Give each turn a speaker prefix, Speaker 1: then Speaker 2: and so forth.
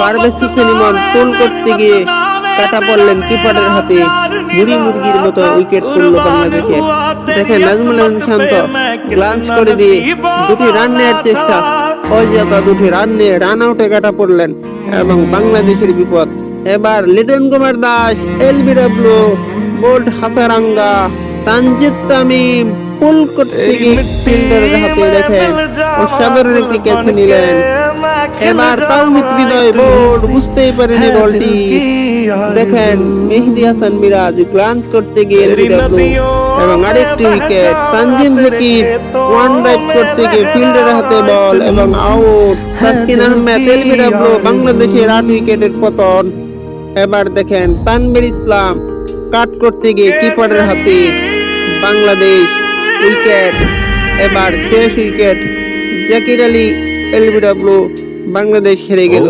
Speaker 1: পারভেজ হোসেন পুল করতে গিয়ে কাটা পড়লেন কিপারের হাতে বুড়ি মুরগির মতো উইকেট পড়ল বাংলাদেশে। দেখেন নাজমুল হাসান শান্ত গ্লান্স করে দিয়ে দুটি রান নেওয়ার চেষ্টা। অজাতা দুটি রান নিয়ে রান আউটে কাটা পড়লেন এবং বাংলাদেশের বিপদ। এবার Liton Kumar Das, LBW, bowled Hasaranga Tanzid Tamim pull করতে গিয়ে ফিল্ডারের হাতে দেখেন অসাধারণ একটি ক্যাচ নিলেন। এবার তাওমিত হৃদয় বোর্ড বুঝতেই পারেনি বলটি দেখেন মেহেদি হাসান মিরাজ গ্লান্স করতে গিয়ে এবং আরেকটি wicket Tanzim Sakib one drive করতে গিয়ে ফিল্ডারের হাতে বল এবং আউট তাসকিন আহমেদ এলবিডব্লিউ বাংলাদেশের আট উইকেটের পতন। এবার দেখেন তানভীর ইসলাম কাট করতে গিয়ে কিপারের হাতে? বাংলাদেশ উইকেট। এবার শেষ উইকেট জাকির আলী, এলবিডব্লিউ, বাংলাদেশ হেরে গেল।